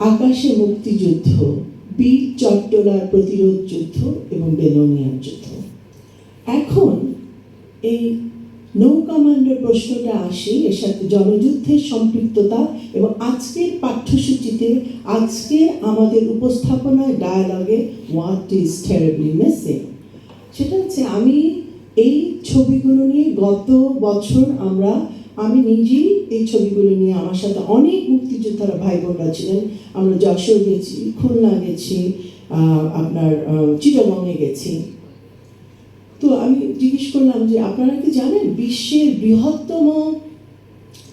আকাশে মুক্তিযুদ্ধ, বীর চট্টলার প্রতিরোধ যুদ্ধ এবং বেলোনিয়ার যুদ্ধ। এখন এই নৌ প্রশ্নটা আসে, এর সাথে জনযুদ্ধের সম্পৃক্ততা এবং আজকের পাঠ্যসূচিতে আজকে আমাদের উপস্থাপনায় ডায়ালগে হোয়াট ইজ টেরিবলি মিসিং সেটা হচ্ছে আমি এই ছবিগুলো নিয়ে গত বছর আমরা আমি নিজেই এই ছবিগুলো নিয়ে আমার সাথে অনেক মুক্তিযোদ্ধারা ভাই বোনরা ছিলেন। আমরা যশোর গেছি, খুলনা গেছি আপনার চিটাগংয়ে গেছি। তো আমি জিজ্ঞেস করলাম যে, আপনারা কি জানেন বিশ্বের বৃহত্তম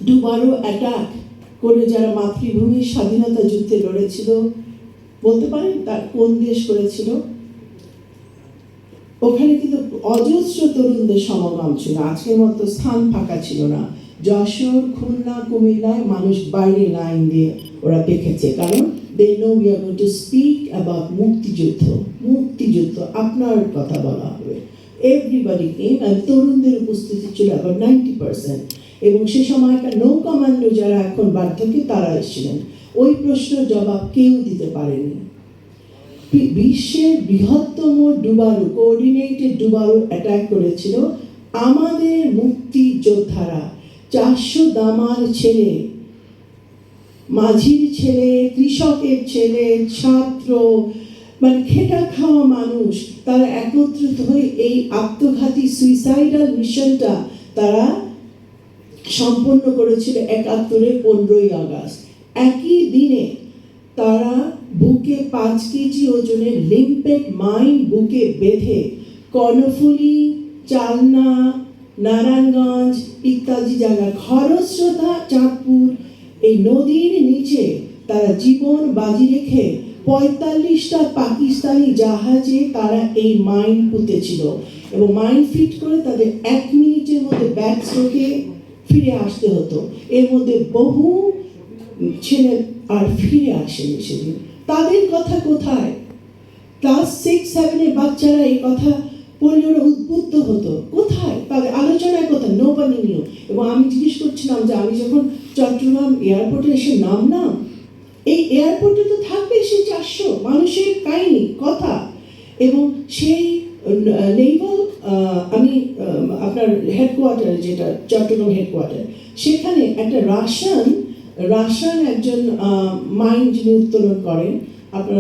ডুবারো অ্যাটাক করে যারা মাতৃভূমির স্বাধীনতা যুদ্ধে লড়েছিল, বলতে পারেন তার কোন দেশ করেছিল? ওখানে কিন্তু অজস্র তরুণদের সমাগম ছিল। আজকের মতো স্থান ফাঁকা ছিল না। যশোর, খুলনা, কুমিল্লায় মানুষ বাইরে লাইন দিয়ে ওরা দেখেছে। কারণ they know we are to speak about মুক্তিযুদ্ধ। মুক্তিযুদ্ধ, আপনার কথা বলা হবে। এভরিবডি কেম আর তরুণদের উপস্থিতি ছিল অ্যাবাউট নাইনটি পার্সেন্ট এবং সে সময়কার নৌ কমান্ডো যারা এখন বার্ধক্যে, তারা এসেছিলেন। ওই প্রশ্নের জবাব কেউ দিতে পারেনি। বিশ্বের বৃহত্তম ডুবারু কোঅর্ডিনেটেড ডুবারু অ্যাটাক করেছিল আমাদের মুক্তিযোদ্ধারা। চারশো দামার ছেলে, মাঝির ছেলে, কৃষকের ছেলে, ছাত্র মানে খেটা খাওয়া মানুষ, তারা একত্রিত হয়ে এই আত্মঘাতী সুইসাইডাল মিশনটা তারা সম্পন্ন করেছিল একাত্তরের পনেরোই আগস্ট। একই দিনে তারা বুকে পাঁচ কেজি ওজনের লিম্পেট মাইন বুকে বেঁধে কর্ণফুলি, চালনা, নারায়ণগঞ্জ ইত্যাদি জায়গা খরস্রোতা চাঁদপুর, এই নদীর নিচে তারা জীবন বাজি রেখে পঁয়তাল্লিশটা পাকিস্তানি জাহাজে তারা এই মাইন পুঁতেছিল এবং মাইন ফিট করে তাদের এক মিনিটের মধ্যে ব্যাগ স্ট্রোকে ফিরে আসতে হতো। এর মধ্যে বহু ছেলে আর ফিরে আসেনি সেদিন। তাদের কথা কোথায়? ক্লাস সিক্স সেভেনের বাচ্চারা এই কথা ওরা উদ্বুদ্ধ হতো। কোথায়? তাদের আলোচনায় কোথায় নো বানি এবং আমি জিজ্ঞেস করছিলাম যে, আমি যখন চট্টগ্রাম এয়ারপোর্টে এসে নামলাম, এই এয়ারপোর্টে তো থাকবে সে চারশো মানুষের কাহিনী, কথা। এবং সেই নেভাল আমি আপনার হেডকোয়ার্টার যেটা চট্টগ্রাম হেডকোয়ার্টার সেখানে একটা রাশিয়ান রাশিয়ান একজন মাইন্ড যিনি উত্তোলন করেন, আপনার